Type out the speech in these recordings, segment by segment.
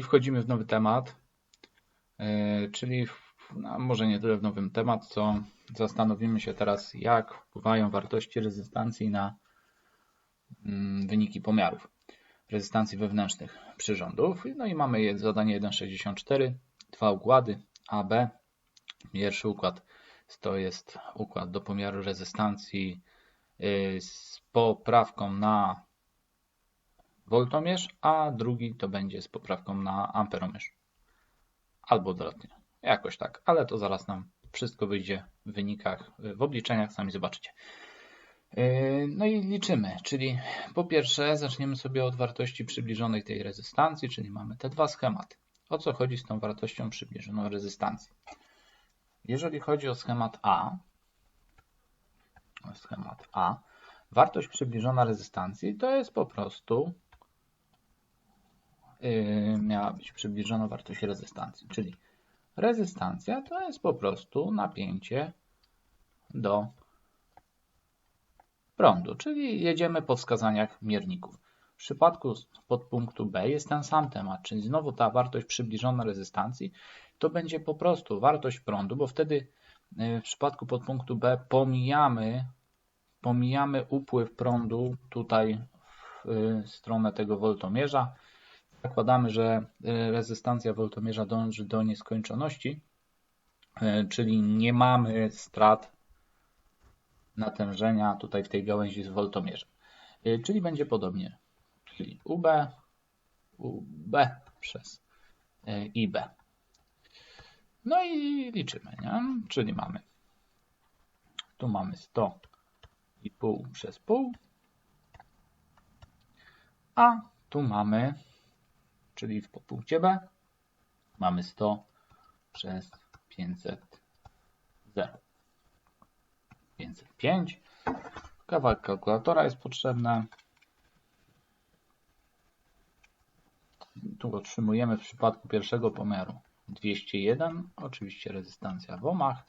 I wchodzimy w nowy temat, e, czyli no, może nie tyle w nowym temat, co zastanowimy się teraz, jak wpływają wartości rezystancji na mm, wyniki pomiarów rezystancji wewnętrznych przyrządów. No i mamy zadanie 1.64, dwa układy A, B. Pierwszy układ to jest układ do pomiaru rezystancji y, z poprawką na voltomierz, a drugi to będzie z poprawką na amperomierz. Albo odwrotnie. Jakoś tak, ale to zaraz nam wszystko wyjdzie w wynikach, w obliczeniach, sami zobaczycie. Yy, no i liczymy, czyli po pierwsze zaczniemy sobie od wartości przybliżonej tej rezystancji, czyli mamy te dwa schematy. O co chodzi z tą wartością przybliżoną rezystancji? Jeżeli chodzi o schemat A, schemat A, wartość przybliżona rezystancji to jest po prostu miała być przybliżona wartość rezystancji, czyli rezystancja to jest po prostu napięcie do prądu, czyli jedziemy po wskazaniach mierników. W przypadku podpunktu B jest ten sam temat, czyli znowu ta wartość przybliżona rezystancji to będzie po prostu wartość prądu, bo wtedy y, w przypadku podpunktu B pomijamy, pomijamy upływ prądu tutaj w y, stronę tego woltomierza. Zakładamy, że y, rezystancja woltomierza dąży do nieskończoności, czyli nie mamy strat natężenia tutaj w tej gałęzi z woltomierzem. Y, czyli będzie podobnie. Czyli UB, UB przez IB. No i liczymy, nie? Czyli mamy tu mamy 100 i pół przez pół, a tu mamy, czyli w podpunkcie B, mamy 100 przez 500 0. 505. Kawałek kalkulatora jest potrzebny. Tu otrzymujemy w przypadku pierwszego pomiaru 201, oczywiście rezystancja w ohmach.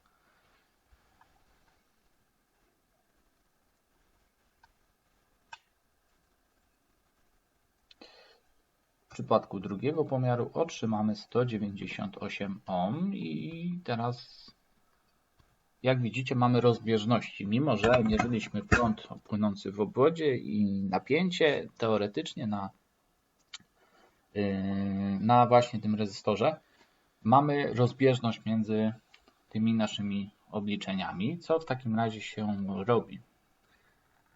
Przypadku drugiego pomiaru otrzymamy 198 ohm i teraz jak widzicie, mamy rozbieżności. Mimo, że mierzyliśmy prąd płynący w obwodzie i napięcie teoretycznie na, yy, na właśnie tym rezystorze, mamy rozbieżność między tymi naszymi obliczeniami. Co w takim razie się robi?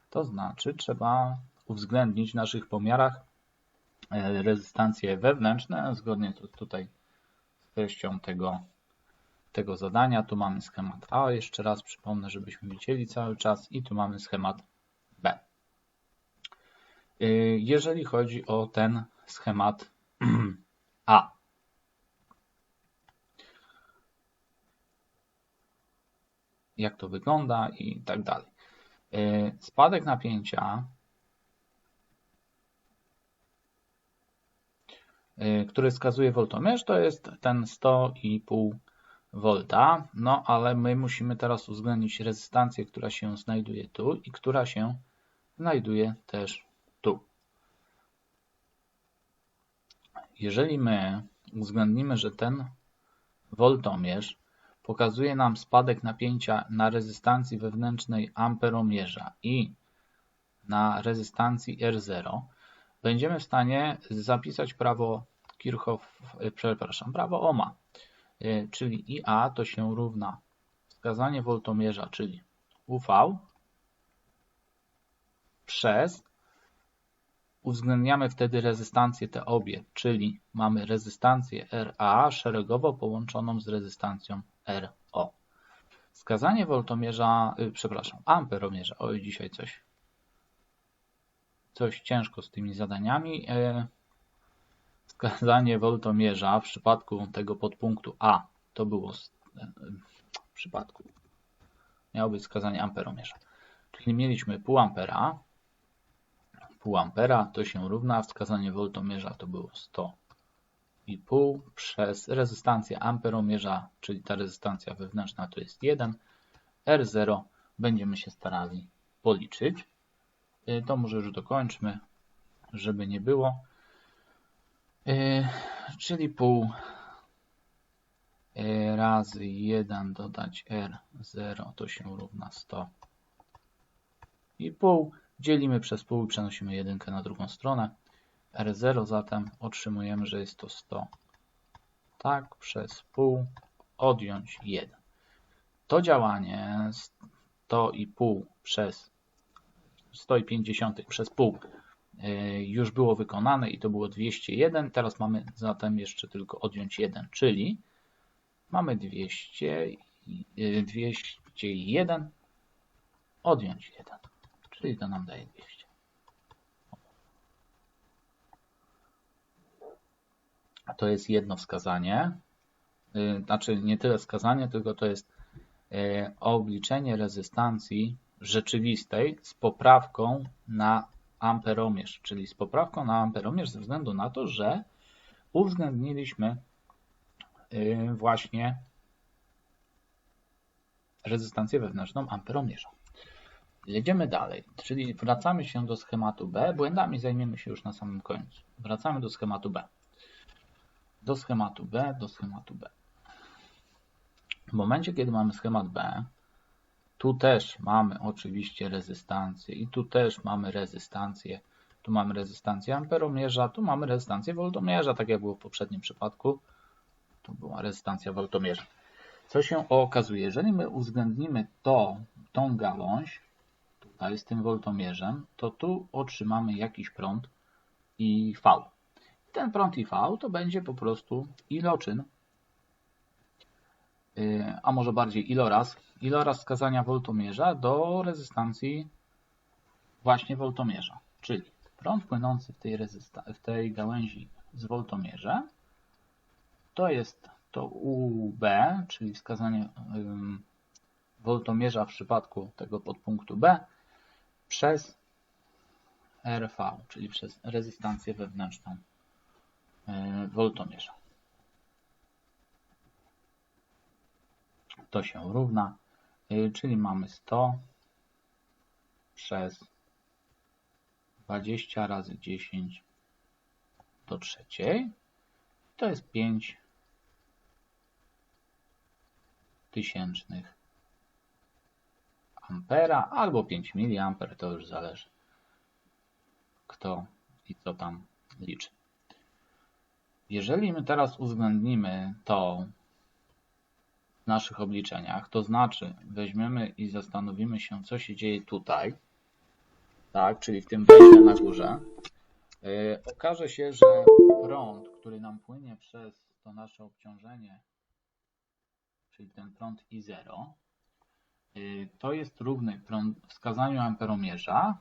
To znaczy, trzeba uwzględnić w naszych pomiarach rezystancje wewnętrzne, zgodnie tutaj z treścią tego tego zadania. Tu mamy schemat A, jeszcze raz przypomnę, żebyśmy widzieli cały czas i tu mamy schemat B. Y, jeżeli chodzi o ten schemat A, jak to wygląda i tak dalej. Y, spadek napięcia, który wskazuje voltomierz, to jest ten 100,5 V, no ale my musimy teraz uwzględnić rezystancję, która się znajduje tu i która się znajduje też tu. Jeżeli my uwzględnimy, że ten woltomierz pokazuje nam spadek napięcia na rezystancji wewnętrznej amperomierza i na rezystancji R0, będziemy w stanie zapisać prawo Kirchhoff, przepraszam, prawo Ohma. E, czyli IA to się równa wskazanie woltomierza, czyli UV przez uwzględniamy wtedy rezystancję te obie, czyli mamy rezystancję RA szeregowo połączoną z rezystancją RO. Wskazanie woltomierza, yy, przepraszam, amperomierza, oj dzisiaj coś coś ciężko z tymi zadaniami. Yy, wskazanie woltomierza w przypadku tego podpunktu A to było w przypadku miało być wskazanie amperomierza. Czyli mieliśmy pół ampera, pół ampera to się równa, wskazanie woltomierza to było 100 i pół przez rezystancję amperomierza, czyli ta rezystancja wewnętrzna to jest 1, R0 będziemy się starali policzyć. Y, to może już dokończmy, żeby nie było. Yy, czyli pół e, razy 1 dodać R0 to się równa 100 i pół. Dzielimy przez pół i przenosimy jedynkę na drugą stronę. R0 zatem otrzymujemy, że jest to 100. Tak, przez pół odjąć 1. To działanie 100,5 przez 150 przez pół e, już było wykonane i to było 201. Teraz mamy zatem jeszcze tylko odjąć 1, czyli mamy 200, 201 odjąć 1, czyli to nam daje 200. To jest jedno wskazanie, e, znaczy nie tyle wskazanie, tylko to jest e, obliczenie rezystancji rzeczywistej z poprawką na amperomierz, czyli z poprawką na amperomierz ze względu na to, że uwzględniliśmy y, właśnie rezystancję wewnętrzną amperomierza. Jedziemy dalej, czyli wracamy się do schematu B. Błędami zajmiemy się już na samym końcu. Wracamy do schematu B. Do schematu B, do schematu B. W momencie, kiedy mamy schemat B, tu też mamy oczywiście rezystancję i tu też mamy rezystancję. Tu mamy rezystancję amperomierza, tu mamy rezystancję woltomierza, tak jak było w poprzednim przypadku. Tu była rezystancja woltomierza. Co się okazuje? Jeżeli my uwzględnimy to, tą gałąź, tutaj z tym woltomierzem, to tu otrzymamy jakiś prąd IV. Ten prąd IV to będzie po prostu iloczyn a może bardziej iloraz, iloraz wskazania woltomierza do rezystancji właśnie woltomierza. Czyli prąd płynący w tej, w tej gałęzi z woltomierza to jest to UB, czyli wskazanie woltomierza w przypadku tego podpunktu B przez RV, czyli przez rezystancję wewnętrzną y, woltomierza. To się równa, y, czyli mamy 100 przez 20 razy 10 do trzeciej. To jest 5 tysięcznych ampera albo 5 miliamper, to już zależy kto i co tam liczy. Jeżeli my teraz uwzględnimy to w naszych obliczeniach, to znaczy weźmiemy i zastanowimy się, co się dzieje tutaj, tak, czyli w tym wejściu na górze, yy, okaże się, że prąd, który nam płynie przez to nasze obciążenie, czyli ten prąd I0, yy, to jest równy prąd wskazaniu amperomierza,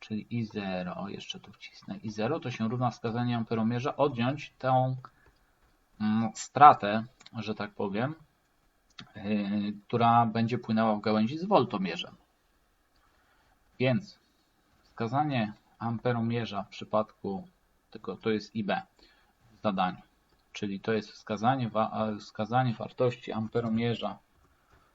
czyli I0, jeszcze tu wcisnę, I0 to się równa wskazaniu amperomierza, odjąć tę mm, stratę że tak powiem, yy, która będzie płynęła w gałęzi z woltomierzem. Więc wskazanie amperomierza w przypadku tego to jest IB w zadaniu, czyli to jest wskazanie, wskazanie wartości amperomierza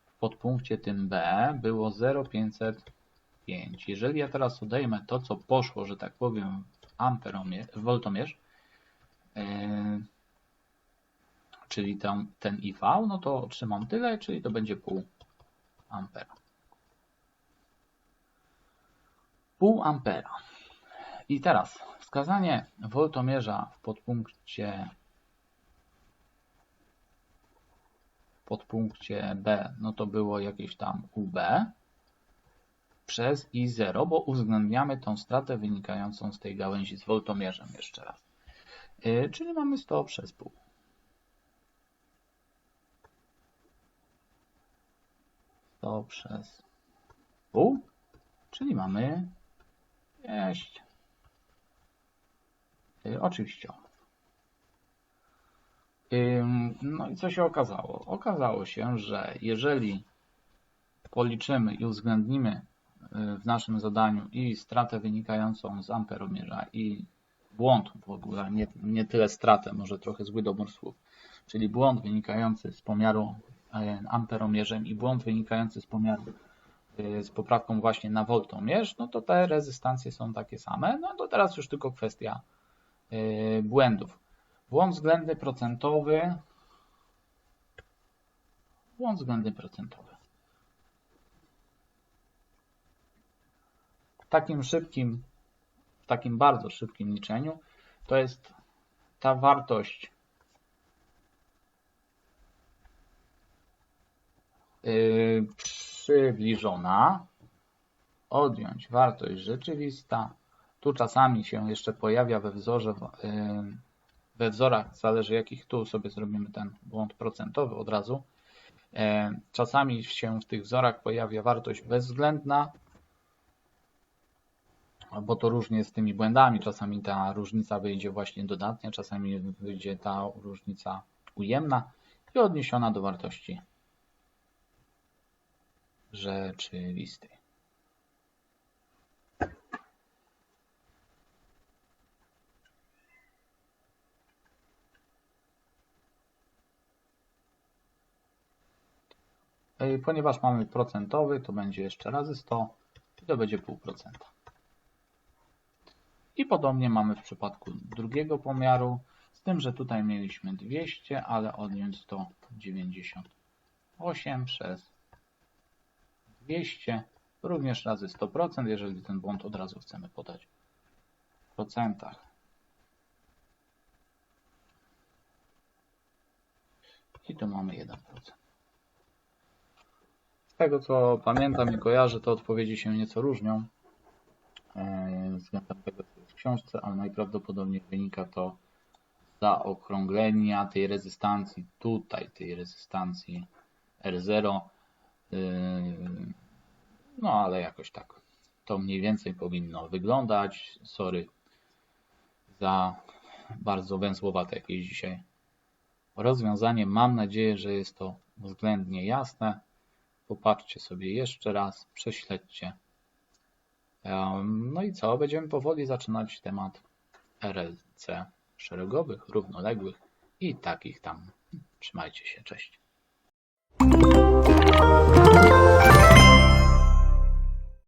w podpunkcie tym B było 0,505. Jeżeli ja teraz odejmę to, co poszło, że tak powiem, amperomierz, woltomierz, yy, czyli ten, ten IV, no to otrzymam tyle, czyli to będzie pół ampera. Pół ampera. I teraz wskazanie woltomierza w podpunkcie podpunkcie B, no to było jakieś tam UB przez I0, bo uwzględniamy tą stratę wynikającą z tej gałęzi z woltomierzem jeszcze raz. Yy, czyli mamy 100 przez pół. To przez pół, czyli mamy 6 oczywiściowych. No i co się okazało? Okazało się, że jeżeli policzymy i uwzględnimy y, w naszym zadaniu i stratę wynikającą z amperomierza i błąd w ogóle, nie, nie tyle stratę, może trochę zły dobór słów, czyli błąd wynikający z pomiaru amperomierzem i błąd wynikający z pomiaru e, z poprawką właśnie na woltomierz, no to te rezystancje są takie same. No to teraz już tylko kwestia e, błędów. Błąd względny procentowy. Błąd względny procentowy. W takim szybkim, w takim bardzo szybkim liczeniu to jest ta wartość yy, przybliżona, odjąć wartość rzeczywista. Tu czasami się jeszcze pojawia we wzorze, yy, we wzorach, zależy jakich tu sobie zrobimy ten błąd procentowy od razu. Yy, Czasami się w tych wzorach pojawia wartość bezwzględna, bo to różnie z tymi błędami. Czasami ta różnica wyjdzie właśnie dodatnia, czasami wyjdzie ta różnica ujemna i odniesiona do wartości rzeczywistej. Ej, Ponieważ mamy procentowy, to będzie jeszcze razy 100 i to będzie pół procenta. I podobnie mamy w przypadku drugiego pomiaru, z tym, że tutaj mieliśmy 200, ale odjąć 198 przez 200, również razy 100%, jeżeli ten błąd od razu chcemy podać w procentach. I tu mamy 1%. Z tego co pamiętam i kojarzę, to odpowiedzi się nieco różnią e, względem tego, co jest w książce, ale najprawdopodobniej wynika to z zaokrąglenia tej rezystancji tutaj, tej rezystancji R0. Yy, No ale jakoś tak to mniej więcej powinno wyglądać. Sorry za bardzo węzłowate jakieś dzisiaj rozwiązanie. Mam nadzieję, że jest to względnie jasne. Popatrzcie sobie jeszcze raz, prześledźcie. No i co? Będziemy powoli zaczynać temat RLC szeregowych, równoległych i takich tam. Trzymajcie się, cześć.